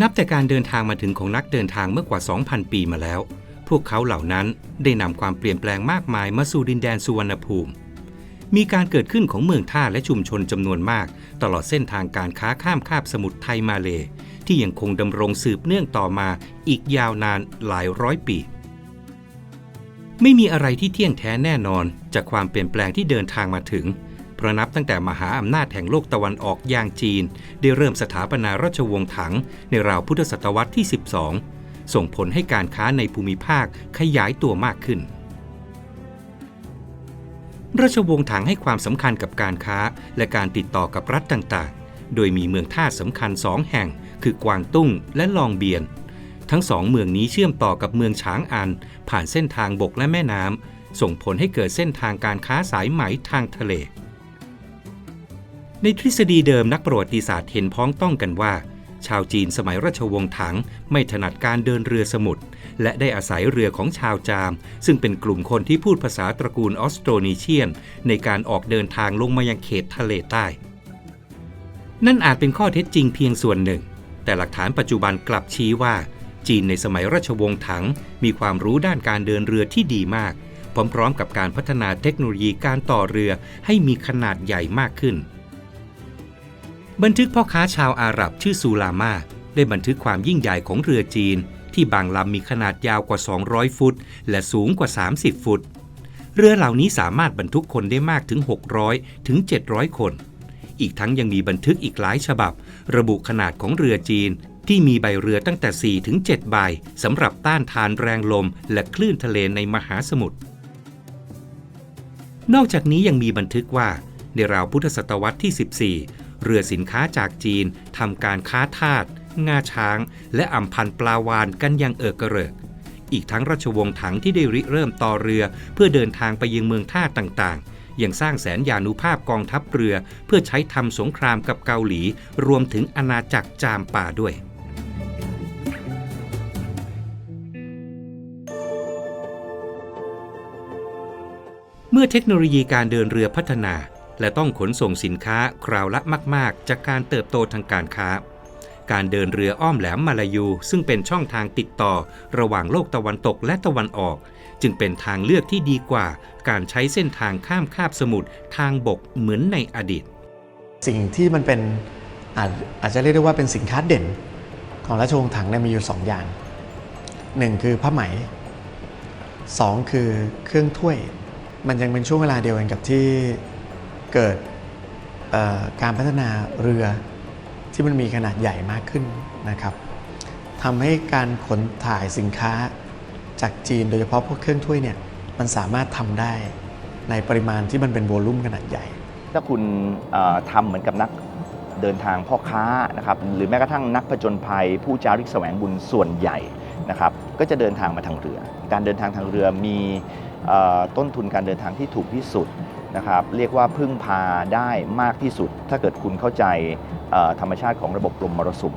นับแต่การเดินทางมาถึงของนักเดินทางเมื่อกว่า 2,000 ปีมาแล้ว พวกเขาเหล่านั้นได้นำความเปลี่ยนแปลงมากมายมาสู่ดินแดนสุวรรณภูมิ มีการเกิดขึ้นของเมืองท่าและชุมชนจำนวนมาก ตลอดเส้นทางการค้าข้ามคาบสมุทรไทยมาเล ที่ยังคงดำรงสืบเนื่องต่อมาอีกยาวนานหลายร้อยปี ไม่มีอะไรที่เที่ยงแท้แน่นอนจากความเปลี่ยนแปลงที่เดินทางมาถึง เพราะนับตั้งแต่มหาอำนาจแห่งโลกตะวันออกอย่างจีน ได้เริ่มสถาปนาราชวงศ์ถัง ในราวพุทธศตวรรษที่ 12 ส่งผลให้การค้าในภูมิภาคขยายตัวมากขึ้น ราชวงศ์ถังให้ความสำคัญกับการค้าและการติดต่อกับรัฐต่างๆ โดยมีเมืองท่าสำคัญสองแห่ง คือกวางตุ้งและลองเบียน ทั้งสองเมืองนี้เชื่อมต่อกับเมืองฉางอัน ผ่านเส้นทางบกและแม่น้ำส่งผลให้เกิดเส้นทางการค้าสายไหมทางทะเล ในทฤษฎีเดิมนักประวัติศาสตร์เห็นพ้องต้องกันว่า ชาวจีนสมัยราชวงศ์ถังไม่ถนัดการเดินเรือสมุทรและได้อาศัยเรือของชาวจาม ซึ่งเป็นกลุ่มคนที่พูดภาษาตระกูลออสโตรนีเชียน ในการออกเดินทางลงมายังเขตทะเลใต้ นั่นอาจเป็นข้อเท็จจริงเพียงส่วนหนึ่ง แต่หลักฐานปัจจุบันกลับชี้ว่า จีนในสมัยราชวงศ์ถังมีความรู้ด้านการเดินเรือที่ดีมาก พร้อมๆ กับการพัฒนาเทคโนโลยีการต่อเรือให้มีขนาดใหญ่มากขึ้น บันทึกพ่อค้าชาวอาหรับชื่อซูลามาได้บันทึกความยิ่งใหญ่ของเรือจีน ที่บางลำมีขนาดยาวกว่า 200 ฟุต และสูงกว่า 30 ฟุต เรือเหล่านี้สามารถบรรทุกคนได้มากถึง 600 ถึง 700 คน อีกทั้งยังมีบันทึกอีกหลายฉบับ ระบุขนาดของเรือจีนที่มีใบเรือตั้งแต่ 4 ถึง 7 ใบสำหรับต้านทานแรงลม และคลื่นทะเลในมหาสมุทร นอกจากนี้ยังมีบันทึกว่าในราวพุทธศตวรรษที่ 14 เรือสินค้าจากจีนทำการค้าทาสงาช้าง และอำพันปลาวานกันอย่างเอิกกระเริก อีกทั้งราชวงศ์ถังที่ได้ริเริ่มต่อเรือ เพื่อเดินทางไปยังเมืองท่าต่างๆ ยังสร้างแสนยานุภาพกองทัพเรือ เพื่อใช้ทำสงครามกับเกาหลี รวมถึงอาณาจักรจามป่าด้วยเมื่อเทคโนโลยีการเดินเรือพัฒนา และต้องขนส่งสินค้าคราวละมาก ๆ จากการเติบโตทางการค้า การเดินเรืออ้อมแหลมมาลายู ซึ่งเป็นช่องทางติดต่อระหว่างโลกตะวันตกและตะวันออก จึงเป็นทางเลือกที่ดีกว่า การใช้เส้นทางข้ามคาบสมุทรทางบกเหมือนในอดีต สิ่งที่มันเป็นอาจอาจจะเรียกได้ว่าเป็นสินค้าเด่น ของราชวงศ์ถังเนี่ยมีอยู่ 2 อย่าง 1 คือผ้าไหม 2 คือเครื่องถ้วย มันยังเป็นช่วงเวลาเดียวกันกับที่ เกิดการพัฒนาเรือที่มันมีขนาดใหญ่มากขึ้นนะครับทำให้การขนถ่ายสินค้าจากจีนโดยเฉพาะพวกเครื่องถ้วยเนี่ยมันสามารถทำได้ในปริมาณที่มันเป็นโวลุ่มขนาดใหญ่ ถ้าคุณทำเหมือนกับนักเดินทางพ่อค้านะครับหรือแม้กระทั่งนักผจญภัย ผู้จาริกแสวงบุญส่วนใหญ่นะครับก็จะเดินทางมาทางเรือ การเดินทางทางเรือมีต้นทุนการเดินทางที่ถูกที่สุด นะครับเรียกว่าพึ่งพาได้มากที่สุด ถ้าเกิดคุณเข้าใจธรรมชาติของระบบลมมรสุม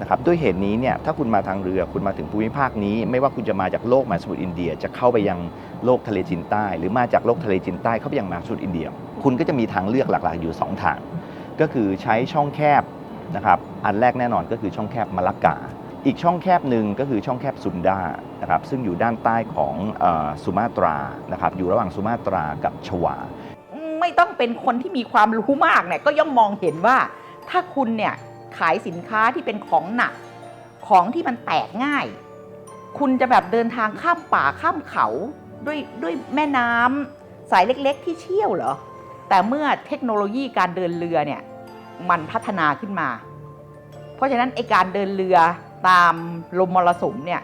นะครับด้วยเหตุนี้เนี่ยถ้าคุณมาทางเรือคุณมาถึงภูมิภาคนี้ ไม่ว่าคุณจะมาจากโลกมหาสมุทรอินเดีย จะเข้าไปยังโลกทะเลจีนใต้ หรือมาจากโลกทะเลจีนใต้เข้าไปยังมหาสมุทรอินเดีย คุณก็จะมีทางเลือกหลักๆอยู่ 2 ทาง ก็คือใช้ช่องแคบนะครับอันแรกแน่นอนก็คือช่องแคบมะละกาอีกช่องแคบหนึ่งก็คือช่องแคบซุนดานะครับซึ่งอยู่ด้านใต้ของออสุมาตรานะครับอยู่ระหว่างสุมาตรากับชวา ต้องเป็นคนที่มีความรู้มากเนี่ยก็ย่อมมองเห็นว่า ถ้าคุณเนี่ยขายสินค้าที่เป็นของหนัก ของที่มันแตกง่าย คุณจะแบบเดินทางข้ามป่าข้ามเขาด้วยด้วยแม่น้ำสายเล็กๆ ที่เชี่ยวเหรอ แต่เมื่อเทคโนโลยีการเดินเรือเนี่ยมันพัฒนาขึ้นมา เพราะฉะนั้นไอการเดินเรือตามลมมรสุมเนี่ย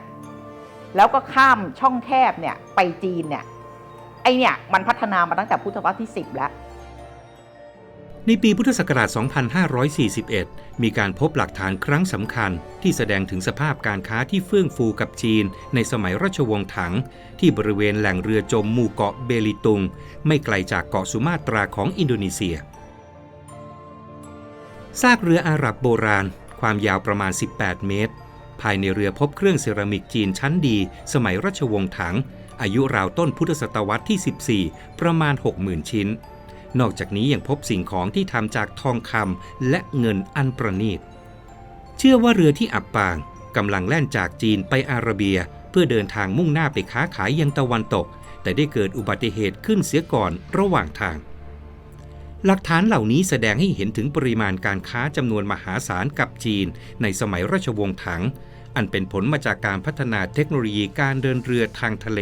แล้วก็ข้ามช่องแคบเนี่ยไปจีนเนี่ย ไอเนี่ยมันพัฒนามาตั้งแต่พุทธศตวรรษที่ 10 แล้ว ในปีพุทธศักราช 2541 มีการพบหลักฐานครั้งสำคัญ ที่แสดงถึงสภาพการค้าที่เฟื่องฟูกับจีน ในสมัยราชวงศ์ถัง ที่บริเวณแหล่งเรือจมหมู่เกาะเบลิตุง ไม่ไกลจากเกาะสุมาตราของอินโดนีเซีย ซากเรืออาหรับโบราณ ความยาวประมาณ 18 เมตร ภายในเรือพบเครื่องเซรามิกจีนชั้นดี สมัยราชวงศ์ถัง อายุราวต้นพุทธศตวรรษที่ 14 ประมาณ 60,000 ชิ้น นอกจากนี้ยังพบสิ่งของที่ทำจากทองคำและเงินอันประณีต เชื่อว่าเรือที่อับปางกำลังแล่นจากจีนไปอาระเบีย เพื่อเดินทางมุ่งหน้าไปค้าขายยังตะวันตก แต่ได้เกิดอุบัติเหตุขึ้นเสียก่อนระหว่างทาง หลักฐานเหล่านี้แสดงให้เห็นถึงปริมาณการค้าจำนวนมหาศาลกับจีนในสมัยราชวงศ์ถัง อันเป็นผลมาจากการพัฒนาเทคโนโลยีการเดินเรือทางทะเล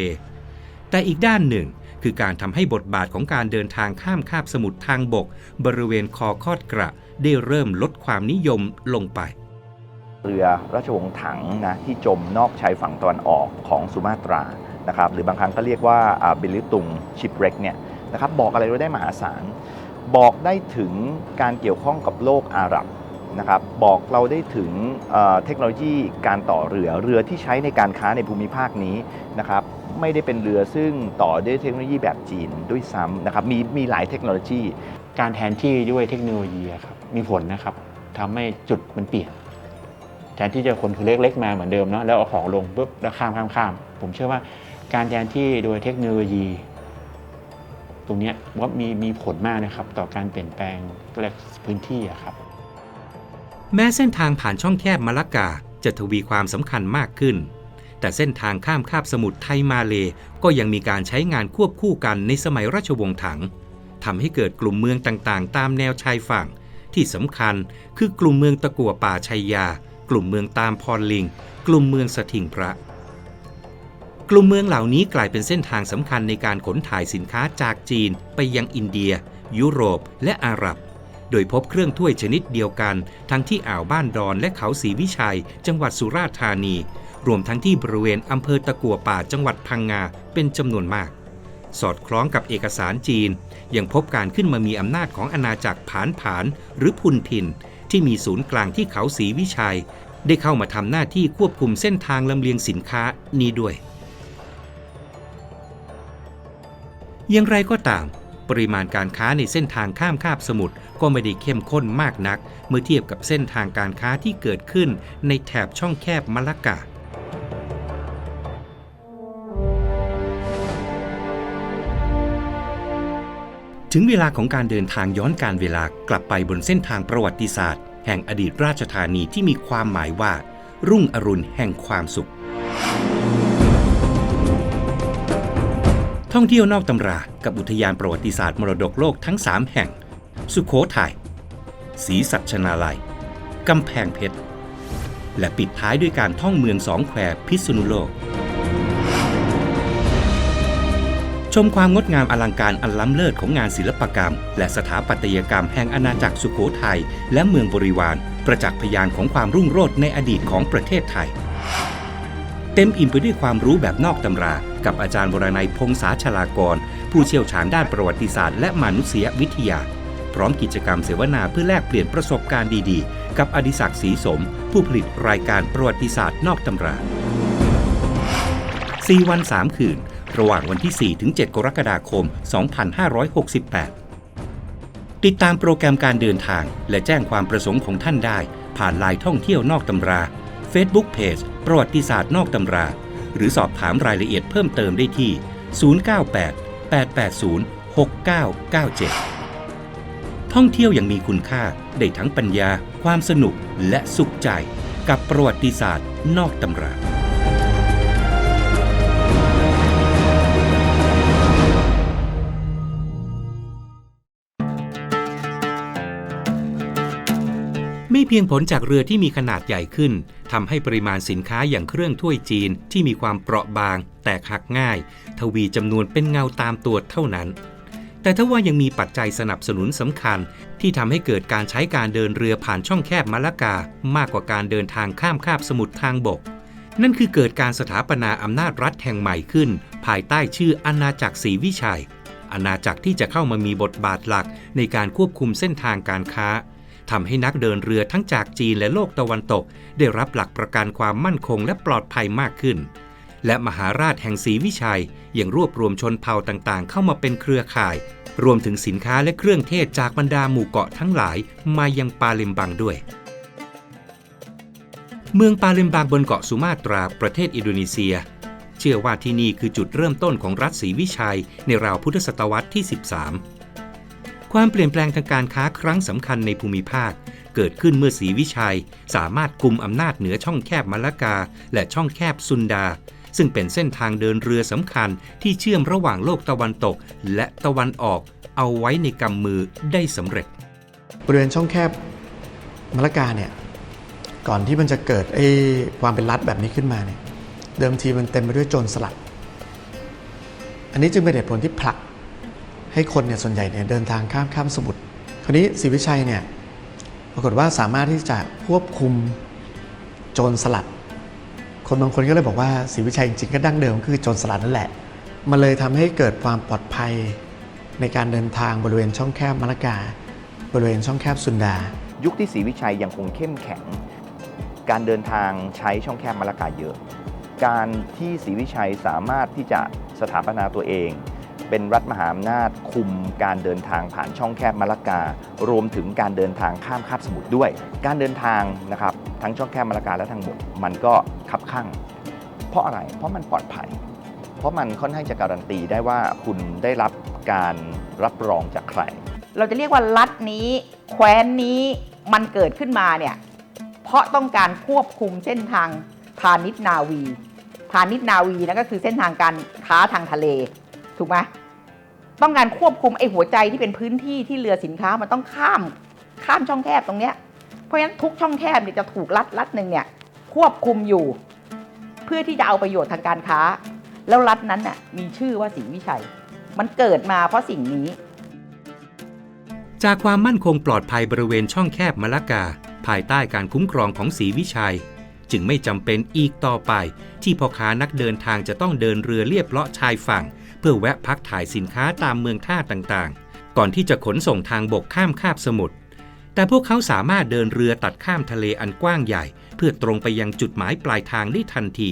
แต่อีกด้านหนึ่งคือการทำให้บทบาทของการเดินทางข้ามคาบสมุทรทางบก บริเวณคอคอดกระ ได้เริ่มลดความนิยมลงไป เรือราชวงศ์ถังนะที่จมนอกชายฝั่งตะวันออกของสุมาตรานะครับหรือบางครั้งก็เรียกว่าบิลิตุงชิปเร็กเนี่ยนะครับบอกอะไรเราได้มหาศาล บอกได้ถึงการเกี่ยวข้องกับโลกอาหรับ นะครับบอกเราได้ถึงเเทคโนโลยีการต่อเรือเรือที่ใช้ในการค้าในภูมิภาคนี้นะครับไม่ได้เป็นเรือซึ่งต่อด้วยเทคโนโลยีแบบจีนด้วยซ้ำนะครับมีมีหลายเทคโนโลยี การแทนที่ด้วยเทคโนโลยีครับมีผลนะครับทำให้จุดมันเปลี่ยนแทนที่จะคนคือเล็กๆมาเหมือนเดิมเนาะแล้วเอาของลงปุ๊บแล้วข้ามข้ามข้ามผมเชื่อว่าการแทนที่โดยเทคโนโลยี ตรงนี้ว่ามีมีผลมากนะครับ ต่อการเปลี่ยนแปลงพื้นที่ครับ แม้เส้นทางผ่านช่องแคบมาลากาจะทวีความสำคัญมากขึ้น แต่เส้นทางข้ามคาบสมุทรไทยมาเลก็ยังมีการใช้งานควบคู่กันในสมัยราชวงศ์ถังทำให้เกิดกลุ่มเมืองต่างๆ ตามแนวชายฝั่ง ที่สำคัญคือกลุ่มเมืองตะกัวป่าชัยยา กลุ่มเมืองตามพรลิง กลุ่มเมืองสถิงพระ กลุ่มเมืองเหล่านี้กลายเป็นเส้นทางสำคัญในการขนถ่ายสินค้าจากจีนไปยังอินเดีย ยุโรปและอาหรับ โดยพบเครื่องถ้วยชนิดเดียวกัน ทั้งที่อ่าวบ้านดอนและเขาศรีวิชัย จังหวัดสุราษฎร์ธานี รวมทั้งที่บริเวณอำเภอตะกัวป่าจังหวัดพังงาเป็นจำนวนมาก สอดคล้องกับเอกสารจีน ยังพบการขึ้นมามีอำนาจของอาณาจักรผานผานหรือพุนพิน ที่มีศูนย์กลางที่เขาศรีวิชัย ได้เข้ามาทำหน้าที่ควบคุมเส้นทางลำเลียงสินค้านี้ด้วยอย่างไรก็ตาม ปริมาณการค้าในเส้นทางข้ามคาบสมุทร ก็ไม่ได้เข้มข้นมากนัก เมื่อเทียบกับเส้นทางการค้าที่เกิดขึ้นในแถบช่องแคบมะละกาถึงเวลาของการเดินทางย้อนการเวลากลับไปบนเส้นทางประวัติศาสตร์ แห่งอดีตราชธานีที่มีความหมายว่า รุ่งอรุณแห่งความสุข ท่องเที่ยวนอกตำรา กับอุทยานประวัติศาสตร์มรดกโลกทั้ง 3 แห่ง สุโขทัยศรีสัชนาลัย กำแพงเพชร และปิดท้ายด้วยการท่องเมืองสองแควพิษณุโลก ชมความงดงามอลังการอันล้ำเลิศของงานศิลปกรรม และสถาปัตยกรรมแห่งอาณาจักรสุโขทัยและเมืองบริวาร ประจักษ์พยานของความรุ่งโรจน์ในอดีตของประเทศไทย เต็มอิ่มไปด้วยความรู้แบบนอกตำรา กับอาจารย์วรนัยพงษาชลากร ผู้เชี่ยวชาญด้านประวัติศาสตร์และมนุษยวิทยา พร้อมกิจกรรมเสวนาเพื่อแลกเปลี่ยนประสบการณ์ดีๆ กับอดิศักดิ์ศรีสม ผู้ผลิตรายการประวัติศาสตร์นอกตำรา 4 วัน 3 คืน ระหว่างวันที่ 4 ถึง 7 กรกฎาคม 2568 ติดตามโปรแกรมการเดินทาง และแจ้งความประสงค์ของท่านได้ ผ่านไลน์ท่องเที่ยวนอกตำรา Facebook Page ประวัติศาสตร์นอกตำรา หรือสอบถามรายละเอียดเพิ่มเติมได้ที่ 098 880 6997 ท่องเที่ยวอย่างมีคุณค่าได้ทั้งปัญญา ความสนุกและสุขใจ กับประวัติศาสตร์นอกตำราไม่เพียงผลจากเรือที่มีขนาดใหญ่ขึ้นทำให้ปริมาณสินค้าอย่างเครื่องถ้วยจีนที่มีความเปราะบาง แตกหักง่าย ทวีจำนวนเป็นเงาตามตัวเท่านั้น แต่ถ้าว่ายังมีปัจจัยสนับสนุนสำคัญ ที่ทำให้เกิดการใช้การเดินเรือผ่านช่องแคบมาละกา มากกว่าการเดินทางข้ามคาบสมุทรทางบก นั่นคือเกิดการสถาปนาอำนาจรัฐแห่งใหม่ขึ้น ภายใต้ชื่ออาณาจักรศรีวิชัย อาณาจักรที่จะเข้ามามีบทบาทหลักในการควบคุมเส้นทางการค้าทำให้นักเดินเรือทั้งจากจีนและโลกตะวันตก ได้รับหลักประกันความมั่นคงและปลอดภัยมากขึ้น และมหาราชแห่งศรีวิชัย ยังรวบรวมชนเผ่าต่างๆ เข้ามาเป็นเครือข่าย รวมถึงสินค้าและเครื่องเทศจากบรรดาหมู่เกาะทั้งหลายมายังปาเลมบังด้วย เมืองปาเลมบังบนเกาะสุมาตราประเทศอินโดนีเซีย เชื่อว่าที่นี่คือจุดเริ่มต้นของรัฐศรีวิชัย ในราวพุทธศตวรรษที่ 13 ความเปลี่ยนแปลงทางการค้าครั้งสำคัญในภูมิภาคเกิดขึ้นเมื่อศรีวิชัย สามารถกุมอำนาจเหนือช่องแคบมะละกา และช่องแคบซุนดา ซึ่งเป็นเส้นทางเดินเรือสำคัญที่เชื่อมระหว่างโลกตะวันตก และตะวันออกเอาไว้ในกำมือได้สำเร็จ บริเวณช่องแคบมะละกาเนี่ยก่อนที่มันจะเกิดไอ้ความเป็นรัฐแบบนี้ขึ้นมาเนี่ยเดิมทีมันเต็มไปด้วยโจรสลัด อันนี้จึงเป็นเหตุผลที่ผลักให้คนเนี่ยส่วนใหญ่เนี่ยเดินทางข้ามข้ามสมุทรคราวนี้ศรีวิชัยเนี่ยปรากฏว่าสามารถที่จะควบคุมโจรสลัด คนบางคนก็เลยบอกว่าศรีวิชัยจริงๆก็ดั้งเดิมคือโจรสลัดนั่นแหละ มันเลยทำให้เกิดความปลอดภัยในการเดินทางบริเวณช่องแคบมะละกา บริเวณช่องแคบสุนดา ยุคที่ศรีวิชัยยังคงเข้มแข็ง การเดินทางใช้ช่องแคบมะละกาเยอะ การที่ศรีวิชัยสามารถที่จะสถาปนาตัวเอง เป็นรัฐมหาอำนาจคุมการเดินทางผ่านช่องแคบมะลการวมถึงการเดินทางข้ามคาบสมุทรด้วย การเดินทางนะครับทั้งช่องแคบมะลกาและทางบกมันก็คับข้างเพราะอะไรเพราะมันปลอดภัย เพราะมันค่อนข้างจะการันตีได้ว่าคุณได้รับการรับรองจากใคร เราจะเรียกว่ารัฐนี้แคว้นนี้มันเกิดขึ้นมาเนี่ยเพราะต้องการควบคุมเส้นทางพาณิชย์นาวี พาณิชย์นาวีนั่นก็คือเส้นทางการค้าทางทะเล ถูกไหมต้องการควบคุมไอ้หัวใจที่เป็นพื้นที่ที่เรือสินค้ามันต้องข้ามข้ามช่องแคบตรงเนี้ย เพราะฉะนั้นทุกช่องแคบเนี่ยจะถูกรัฐรัฐหนึ่งเนี่ยควบคุมอยู่ เพื่อที่จะเอาประโยชน์ทางการค้า แล้วรัฐนั้นน่ะมีชื่อว่าศรีวิชัย มันเกิดมาเพราะสิ่งนี้ จากความมั่นคงปลอดภัยบริเวณช่องแคบมะละกา ภายใต้การคุ้มครองของศรีวิชัย จึงไม่จำเป็นอีกต่อไป ที่พ่อค้านักเดินทางจะต้องเดินเรือเลียบเลาะชายฝั่ง พื่อแวะพักถ่ายสินค้าตามเมืองท่าต่างๆ ก่อนที่จะขนส่งทางบกข้ามคาบสมุทรแต่พวกเขาสามารถเดินเรือตัดข้ามทะเลอันกว้างใหญ่ เพื่อตรงไปยังจุดหมายปลายทางได้ทันที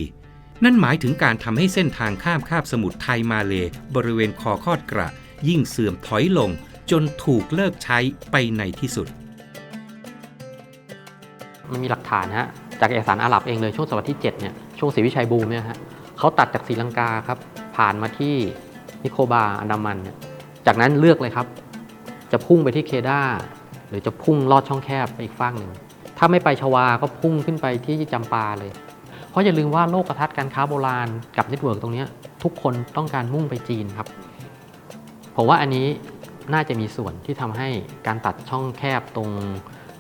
นั่นหมายถึงการทำให้เส้นทางข้ามคาบสมุทรไทยมาเลบริเวณคอคอดกระ ยิ่งเสื่อมถอยลง จนถูกเลิกใช้ไปในที่สุด มันมีหลักฐานฮะจากเอกสารอาหรับเองเลยช่วงศตวรรษที่7เนี่ยช่วงศรีวิชัยบูมเนี่ยฮะเขาตัดจากศรีลังกาครับ ผ่านมาที่นิโคบาอันดามันเนี่ยจากนั้นเลือกเลยครับ จะพุ่งไปที่เคดาหรือจะพุ่งลอดช่องแคบไปอีกฝั่งหนึ่ง ถ้าไม่ไปชวาก็พุ่งขึ้นไปที่จำปาเลย เพราะอย่าลืมว่าโลกกระทัดการค้าโบราณกับเน็ตเวิร์กตรงนี้ทุกคนต้องการมุ่งไปจีนครับ ผมว่าอันนี้น่าจะมีส่วนที่ทำให้การตัดช่องแคบตรง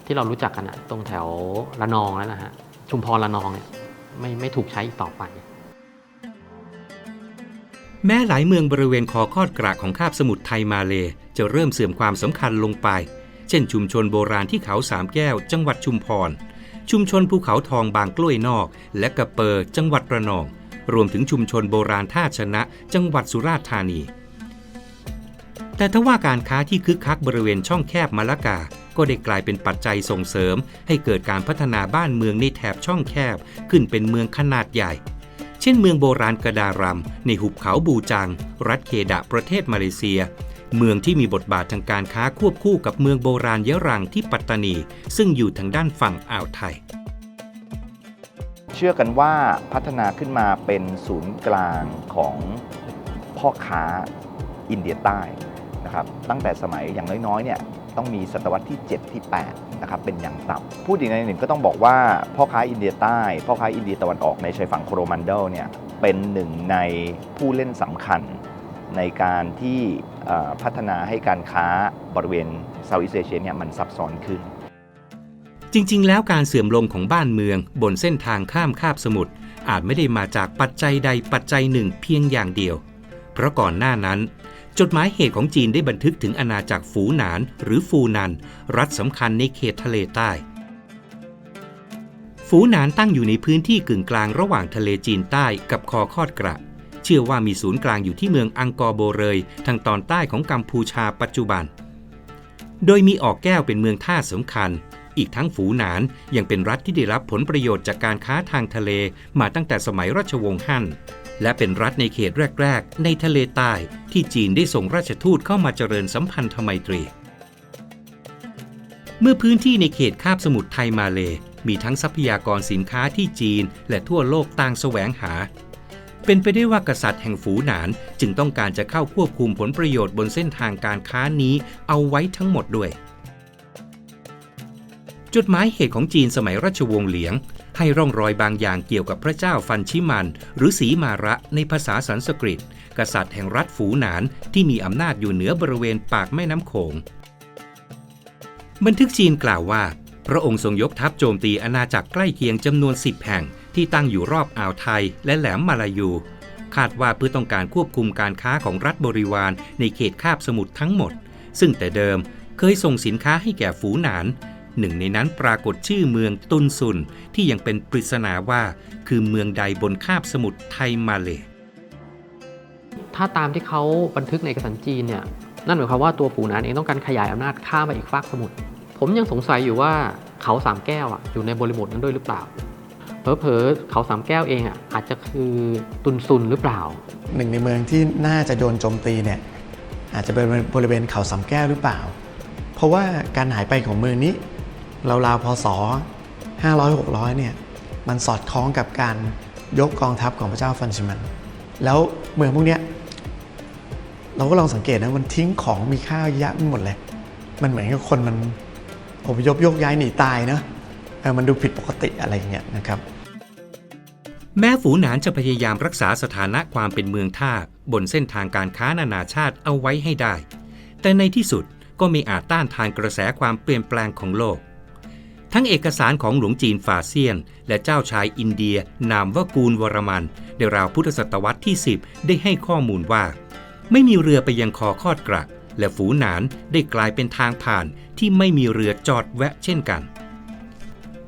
ที่เรารู้จักกันอะตรงแถวระนองแล้วนะฮะชุมพรระนองเนี่ยไม่ไม่ถูกใช้อีกต่อไป แม้หลายเมืองบริเวณคอคอดกระของคาบสมุทรไทยมาเลจะเริ่มเสื่อมความสำคัญลงไป เช่นชุมชนโบราณที่เขาสามแก้ว จังหวัดชุมพร ชุมชนภูเขาทองบางกล้วยนอก และกระเปอจังหวัดระนอง รวมถึงชุมชนโบราณท่าชนะ จังหวัดสุราษฎร์ธานี แต่ทว่าการค้าที่คึกคักบริเวณช่องแคบมะละกา ก็ได้กลายเป็นปัจจัยส่งเสริม ให้เกิดการพัฒนาบ้านเมืองในแถบช่องแคบขึ้นเป็นเมืองขนาดใหญ่ เช่นเมืองโบราณกระดารัม ในหุบเขาบูจัง รัฐเคดะประเทศมาเลเซีย เมืองที่มีบทบาททางการค้าควบคู่กับเมืองโบราณยะรังที่ปัตตานี ซึ่งอยู่ทางด้านฝั่งอ่าวไทย เชื่อกันว่าพัฒนาขึ้นมาเป็นศูนย์กลางของพ่อค้าอินเดียใต้นะครับตั้งแต่สมัยอย่างน้อยๆเนี่ย ต้องมีศตวรรษที่ 7 ที่ 8 นะครับ เป็นอย่างต่ำพูดอีกในหนึ่งก็ต้องบอกว่าพ่อค้าอินเดียใต้ พ่อค้าอินเดียตะวันออกในชายฝั่งโครมันเดลเนี่ยเป็นหนึ่งในผู้เล่นสำคัญในการที่พัฒนาให้การค้าบริเวณเซาท์อีสเอเชียเนี่ยมันซับซ้อนขึ้น จริง ๆ แล้วการเสื่อมลงของบ้านเมืองบนเส้นทางข้ามคาบสมุทรอาจไม่ได้มาจากปัจจัยใดปัจจัยหนึ่งเพียงอย่างเดียว เพราะก่อนหน้านั้น จดหมายเหตุของจีนได้บันทึกถึงอาณาจักรฝูหนานหรือฟูนัน รัฐสำคัญในเขตทะเลใต้ ฝูหนานตั้งอยู่ในพื้นที่กึ่งกลางระหว่างทะเลจีนใต้กับคอคอดกระ เชื่อว่ามีศูนย์กลางอยู่ที่เมืองอังกอร์โบเรย ทางตอนใต้ของกัมพูชาปัจจุบัน โดยมีออกแก้วเป็นเมืองท่าสำคัญ อีกทั้งฝูหนานยังเป็นรัฐที่ได้รับผลประโยชน์จากการค้าทางทะเลมาตั้งแต่สมัยราชวงศ์ฮั่น และเป็นรัฐในเขตแรก ๆ ในทะเลใต้ที่จีนได้ส่งราชทูตเข้ามาเจริญสัมพันธไมตรี เมื่อพื้นที่ในเขตคาบสมุทรไทยมาเล มีทั้งทรัพยากรสินค้าที่จีนและทั่วโลกต่างแสวงหา เป็นไปได้ว่ากษัตริย์แห่งฝูหนานจึงต้องการจะเข้าควบคุมผลประโยชน์บนเส้นทางการค้านี้เอาไว้ทั้งหมดด้วย จดหมายเหตุของจีนสมัยราชวงศ์เหลียง ให้ร่องรอยบางอย่างเกี่ยวกับพระเจ้าฟันชิมัน หรือสีมาระในภาษาสันสกฤต กษัตริย์แห่งรัฐฝูหนานที่มีอำนาจอยู่เหนือบริเวณปากแม่น้ำโขง บันทึกจีนกล่าวว่า พระองค์ทรงยกทัพโจมตีอาณาจักรใกล้เคียงจำนวน10แห่งที่ตั้งอยู่รอบอ่าวไทยและแหลมมาลายู คาดว่าเพื่อต้องการควบคุมการค้าของรัฐบริวารในเขตคาบสมุทรทั้งหมด ซึ่งแต่เดิมเคยส่งสินค้าให้แก่ฝูหนาน หนึ่งในนั้นปรากฏชื่อเมืองตุนซุนที่ยังเป็นปริศนาว่า คือเมืองใดบนคาบสมุทรไทยมาเล ถ้าตามที่เขาบันทึกในเอกสารจีนเนี่ยนั่นหมายความว่าตัวฝูหนานเองต้องการขยายอำนาจข้ามไปอีกฟากสมุทรผมยังสงสัยอยู่ว่าเขาสามแก้วอะอยู่ในบริบทนั้นด้วยหรือเปล่าเผลอๆเขาสามแก้วเองอะอาจจะคือตุนซุนหรือเปล่า หนึ่งในเมืองที่น่าจะโดนโจมตีเนี่ยอาจจะเป็นบริเวณเขาสามแก้วหรือเปล่า เพราะว่าการหายไปของเมืองนี้ ราวๆพศ500-600เนี่ยมันสอดคล้องกับการยกกองทัพของพระเจ้าฟันชิมัน แล้วเมืองพวกเนี้ยเราก็ลองสังเกตนะมันทิ้งของมีค่าเยอะไปหมดเลย มันเหมือนกับคนมันอพยพโยกย้ายหนีตายเนะมันดูผิดปกติอะไรเงี้ยนะครับ แม้ฝูหนานจะพยายามรักษาสถานะความเป็นเมืองท่าบนเส้นทางการค้านานาชาติเอาไว้ให้ได้ แต่ในที่สุดก็ม่อาจต้านทานกระแสความเปลี่ยนแปลงของโลก ทั้งเอกสารของหลวงจีนฝาเซียน และเจ้าชายอินเดีย นามว่ากูลวรมัน ในราวพุทธศตวรรษที่ 10 ได้ให้ข้อมูลว่า ไม่มีเรือไปยังคอคอดกระและฝูหนานได้กลายเป็นทางผ่านที่ไม่มีเรือจอดแวะเช่นกัน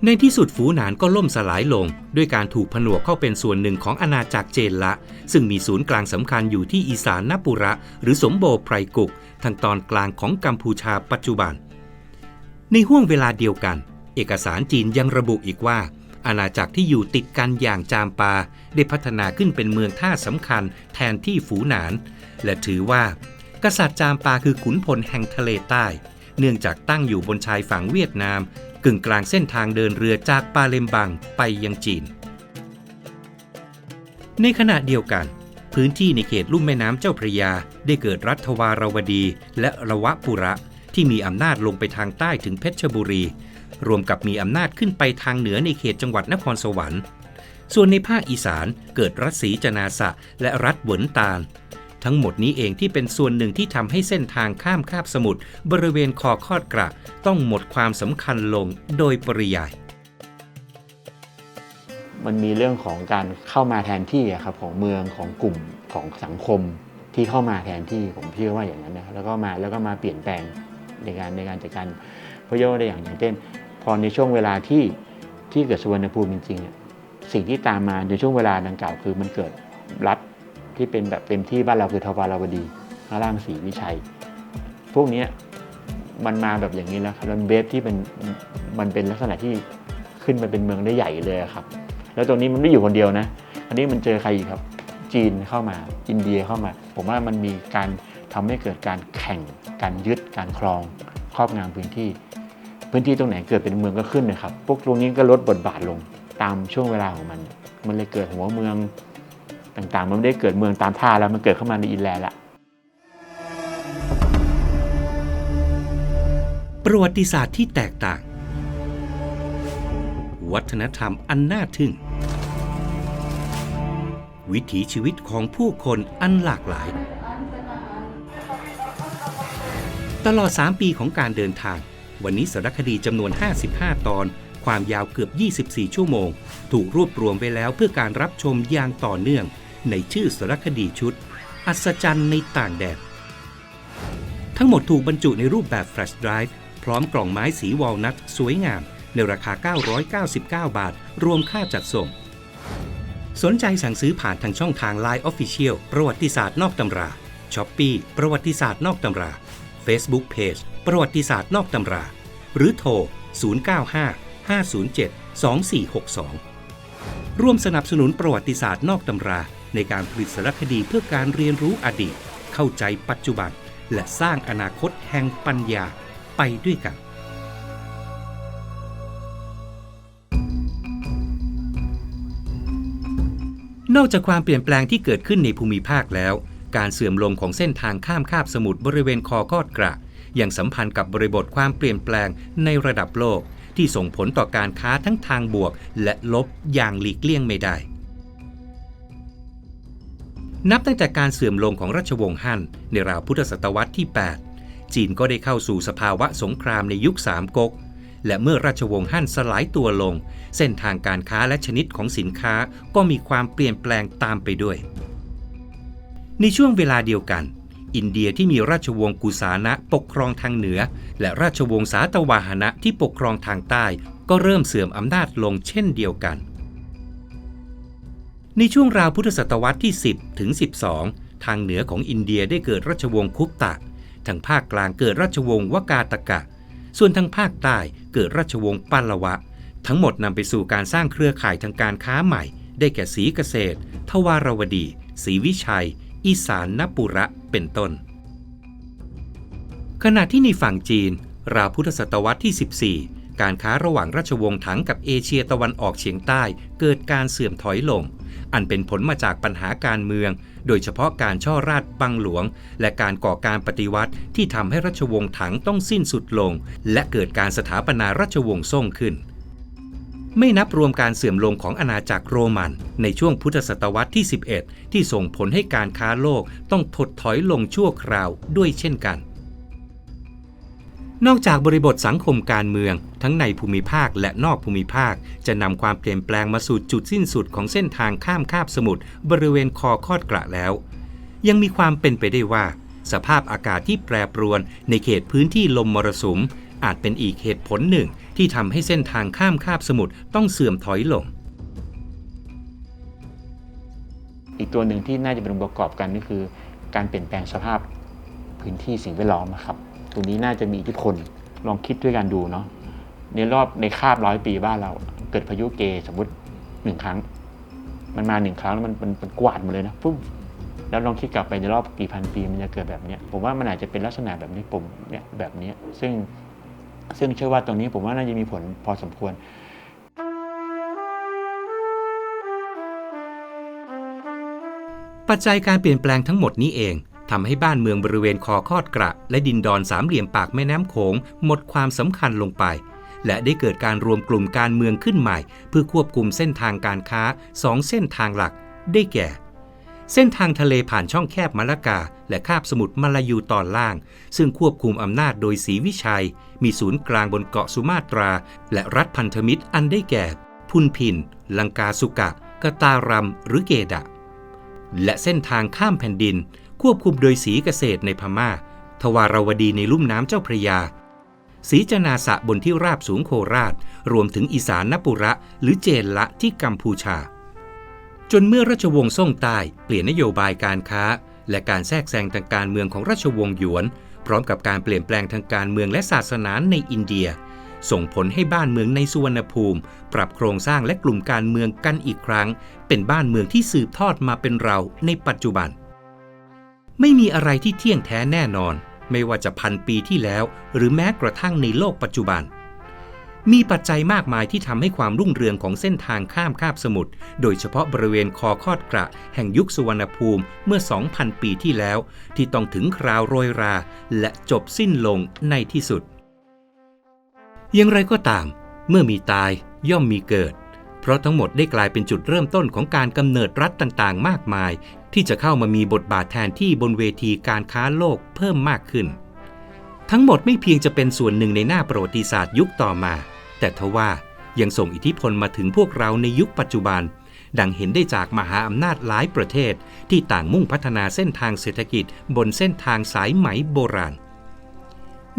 ในที่สุดฝูหนานก็ล่มสลายลง ด้วยการถูกผนวกเข้าเป็นส่วนหนึ่งของอาณาจักรเจนละ ซึ่งมีศูนย์กลางสำคัญอยู่ที่อีสานนปุระ หรือสมโบไพรกุก ทางตอนกลางของกัมพูชาปัจจุบัน ในห่วงเวลาเดียวกัน เอกสารจีนยังระบุอีกว่า อาณาจักรที่อยู่ติดกันอย่างจามปา ได้พัฒนาขึ้นเป็นเมืองท่าสำคัญแทนที่ฝูหนาน และถือว่า กษัตริย์จามปาคือขุนพลแห่งทะเลใต้ เนื่องจากตั้งอยู่บนชายฝั่งเวียดนาม กึ่งกลางเส้นทางเดินเรือจากปาเลมบังไปยังจีน ในขณะเดียวกันพื้นที่ในเขตลุ่มแม่น้ำเจ้าพระยา ได้เกิดรัฐวารวดีและระวะปุระ ที่มีอำนาจลงไปทางใต้ถึงเพชรบุรี รวมกับมีอำนาจขึ้นไปทางเหนือในเขตจังหวัดนครสวรรค์ ส่วนในภาคอีสานเกิดรัศีจนาสะและรัฐเหวินตาล ทั้งหมดนี้เองที่เป็นส่วนหนึ่งที่ทำให้เส้นทางข้ามคาบสมุทรบริเวณคอคอดกระต้องหมดความสำคัญลงโดยปริยายมันมีเรื่องของการเข้ามาแทนที่ครับของเมืองของกลุ่มของสังคมที่เข้ามาแทนที่ผมเชื่อว่าอย่างนั้นนะแล้วก็มาแล้วก็มาเปลี่ยนแปลงในการในการจัดการพราะยกตัวอย่างอย่างเช่น พอในช่วงเวลาที่ที่เกิดสุวรรณภูมิจริงๆเนี่ยสิ่งที่ตามมาในช่วงเวลาดังกล่าวคือมันเกิดรัฐที่เป็นแบบเต็มที่บ้านเราคือทวารวดีพระร่างศรีวิชัย พวกนี้มันมาแบบอย่างนี้แล้วครับมันเบฟที่เป็นมันเป็นลักษณะที่ขึ้นไปเป็นเมืองได้ใหญ่เลยครับ แล้วตรงนี้มันไม่อยู่คนเดียวนะ อันนี้มันเจอใครอีกครับ จีนเข้ามา อินเดียเข้ามา ผมว่ามันมีการทำให้เกิดการแข่ง การยึด การครอง ครอบงำพื้นที่ พื้นที่ตรงไหนเกิดเป็นเมืองก็ขึ้นนะครับพวกตรงนี้ก็ลดบทบาทลงตามช่วงเวลาของมัน มันเลยเกิดหัวเมืองต่างๆ มันไม่ได้เกิดเมืองตามท่าแล้วมันเกิดเข้ามาในอินแลนด์ละประวัติศาสตร์ที่แตกต่าง วัฒนธรรมอันน่าทึ่ง วิถีชีวิตของผู้คนอันหลากหลาย ตลอด 3 ปีของการเดินทาง วันนี้สารคดีจำนวน 55 ตอน ความยาวเกือบ 24 ชั่วโมง ถูกรวบรวมไว้แล้วเพื่อการรับชมอย่างต่อเนื่อง ในชื่อสารคดีชุด อัศจรรย์ในต่างแดนทั้งหมดถูกบรรจุในรูปแบบแฟลชไดรฟ์พร้อมกล่องไม้สีวอลนัทสวยงาม ในราคา 999 บาท รวมค่าจัดส่ง สนใจสั่งซื้อผ่านทางช่องทาง Line Official ประวัติศาสตร์นอกตำรา s h อ p e e ประวัติศาสตร์นอกตำรา Facebook Page ประวัติศาสตร์นอกตำรา หรือโทร 095 507 2462 ร่วมสนับสนุนประวัติศาสตร์นอกตำรา ในการผลิตสารคดีเพื่อการเรียนรู้อดีต เข้าใจปัจจุบัน และสร้างอนาคตแห่งปัญญาไปด้วยกันนอกจากความเปลี่ยนแปลงที่เกิดขึ้นในภูมิภาคแล้ว การเสื่อมลงของเส้นทางข้ามคาบสมุทรบริเวณคอคอดกระยังสัมพันธ์กับบริบทความเปลี่ยนแปลงในระดับโลก ที่ส่งผลต่อการค้าทั้งทางบวก และลบอย่างหลีกเลี่ยงไม่ได้ นับตั้งแต่การเสื่อมลงของราชวงศ์ฮั่นในราวพุทธศตวรรษที่ 8 จีนก็ได้เข้าสู่สภาวะสงครามในยุคสามก๊กและเมื่อราชวงศ์ฮั่นสลายตัวลง เส้นทางการค้าและชนิดของสินค้าก็มีความเปลี่ยนแปลงตามไปด้วย ในช่วงเวลาเดียวกัน อินเดียที่มีราชวงศ์กุสานะปกครองทางเหนือ และราชวงศ์สาตวาหนะที่ปกครองทางใต้ ก็เริ่มเสื่อมอำนาจลงเช่นเดียวกัน ในช่วงราวพุทธศตวรรษที่ 10 ถึง 12 ทางเหนือของอินเดียได้เกิดราชวงศ์คุปตะ ทางภาคกลางเกิดราชวงศ์วกาตกะ ส่วนทางภาคใต้เกิดราชวงศ์ปัลลวะ ทั้งหมดนำไปสู่การสร้างเครือข่ายทางการค้าใหม่ ได้แก่สีเกษตร ทวารวดีศรีวิชัย อีสานนปุระเป็นต้น ขณะที่ในฝั่งจีน ราวพุทธศตวรรษที่ 14 การค้าระหว่างราชวงศ์ถังกับเอเชียตะวันออกเฉียงใต้เกิดการเสื่อมถอยลง อันเป็นผลมาจากปัญหาการเมือง โดยเฉพาะการช่อราชบังหลวง และการก่อการปฏิวัติที่ทำให้ราชวงศ์ถังต้องสิ้นสุดลง และเกิดการสถาปนาราชวงศ์ซ่งขึ้น ไม่นับรวมการเสื่อมลงของอาณาจักรโรมัน ในช่วงพุทธศตวรรษที่ 11 ที่ส่งผลให้การค้าโลกต้องถดถอยลงชั่วคราวด้วยเช่นกัน นอกจากบริบทสังคมการเมือง ทั้งในภูมิภาคและนอกภูมิภาค จะนำความเปลี่ยนแปลงมาสู่จุดสิ้นสุดของเส้นทางข้ามคาบสมุทรบริเวณคอคอดกระแล้ว ยังมีความเป็นไปได้ว่า สภาพอากาศที่แปรปรวนในเขตพื้นที่ลมมรสุมอาจเป็นอีกเหตุผลหนึ่ง ที่ทำให้เส้นทางข้ามคาบสมุทรต้องเสื่อมถอยลง อีกตัวหนึ่งที่น่าจะเป็นองค์ประกอบกันก็คือ การเปลี่ยนแปลงสภาพพื้นที่สิ่งแวดล้อมอะครับตรงนี้น่าจะมีอิทธิพลลองคิดด้วยกันดูเนาะในรอบในคาบร้อยปีบ้านเรา เกิดพายุเกสมมติหนึ่งครั้ง มันมาหนึ่งครั้งแล้วมันมันมันกวาดหมดเลยนะปุ๊บแล้วลองคิดกลับไปในรอบกี่พันปีมันจะเกิดแบบเนี้ยผมว่ามันอาจจะเป็นลักษณะแบบนี้ผมเนี่ยแบบนี้ซึ่ง ซึ่งเชื่อว่าตรงนี้ผมว่าน่าจะมีผลพอสมควรปัจจัยการเปลี่ยนแปลงทั้งหมดนี้เองทำให้บ้านเมืองบริเวณคอคอดกระ และดินดอนสามเหลี่ยมปากแม่น้ำโขงหมดความสำคัญลงไป และได้เกิดการรวมกลุ่มการเมืองขึ้นใหม่ เพื่อควบคุมเส้นทางการค้าสองเส้นทางหลัก ได้แก่ เส้นทางทะเลผ่านช่องแคบมาลากา และคาบสมุทรมาลายูตอนล่าง ซึ่งควบคุมอำนาจโดยศรีวิชัย มีศูนย์กลางบนเกาะสุมาตรา และรัฐพันธมิตรอันได้แก่ พุนพิน ลังกาสุกะกตารัม หรือเกดะ และเส้นทางข้ามแผ่นดิน ควบคุมโดยสีเกษตรในพม่า ทวารวดีในลุ่มน้ำเจ้าพระยาศรีจนาสะบนที่ราบสูงโคราช รวมถึงอีสานนปุระหรือเจนละที่กัมพูชา จนเมื่อราชวงศ์ซ่งใต้เปลี่ยนนโยบายการค้า และการแทรกแซงทางการเมืองของราชวงศ์หยวน พร้อมกับการเปลี่ยนแปลงทางการเมืองและศาสนาในอินเดีย ส่งผลให้บ้านเมืองในสุวรรณภูมิ ปรับโครงสร้างและกลุ่มการเมืองกันอีกครั้ง เป็นบ้านเมืองที่สืบทอดมาเป็นเราในปัจจุบัน ไม่มีอะไรที่เที่ยงแท้แน่นอน ไม่ว่าจะพันปีที่แล้ว หรือแม้กระทั่งในโลกปัจจุบัน มีปัจจัยมากมายที่ทำให้ความรุ่งเรืองของเส้นทางข้ามคาบสมุทร โดยเฉพาะบริเวณคอคอดกระ แห่งยุคสุวรรณภูมิเมื่อ 2,000 ปีที่แล้ว ที่ต้องถึงคราวโรยรา และจบสิ้นลงในที่สุด อย่างไรก็ตาม เมื่อมีตายย่อมมีเกิด เพราะทั้งหมดได้กลายเป็นจุดเริ่มต้นของการกำเนิดรัฐต่างๆ มากมาย ที่จะเข้ามามีบทบาทแทนที่บนเวทีการค้าโลกเพิ่มมากขึ้น ทั้งหมดไม่เพียงจะเป็นส่วนหนึ่งในหน้าประวัติศาสตร์ยุคต่อมา แต่ทว่ายังส่งอิทธิพลมาถึงพวกเราในยุคปัจจุบัน ดังเห็นได้จากมหาอำนาจหลายประเทศที่ต่างมุ่งพัฒนาเส้นทางเศรษฐกิจบนเส้นทางสายไหมโบราณ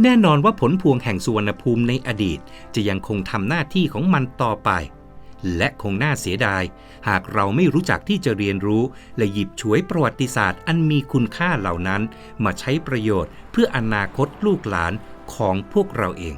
แน่นอนว่าผลพวงแห่งสุวรรณภูมิในอดีต จะยังคงทำหน้าที่ของมันต่อไป และคงน่าเสียดาย หากเราไม่รู้จักที่จะเรียนรู้ และหยิบฉวยประวัติศาสตร์อันมีคุณค่าเหล่านั้น มาใช้ประโยชน์เพื่ออนาคตลูกหลานของพวกเราเอง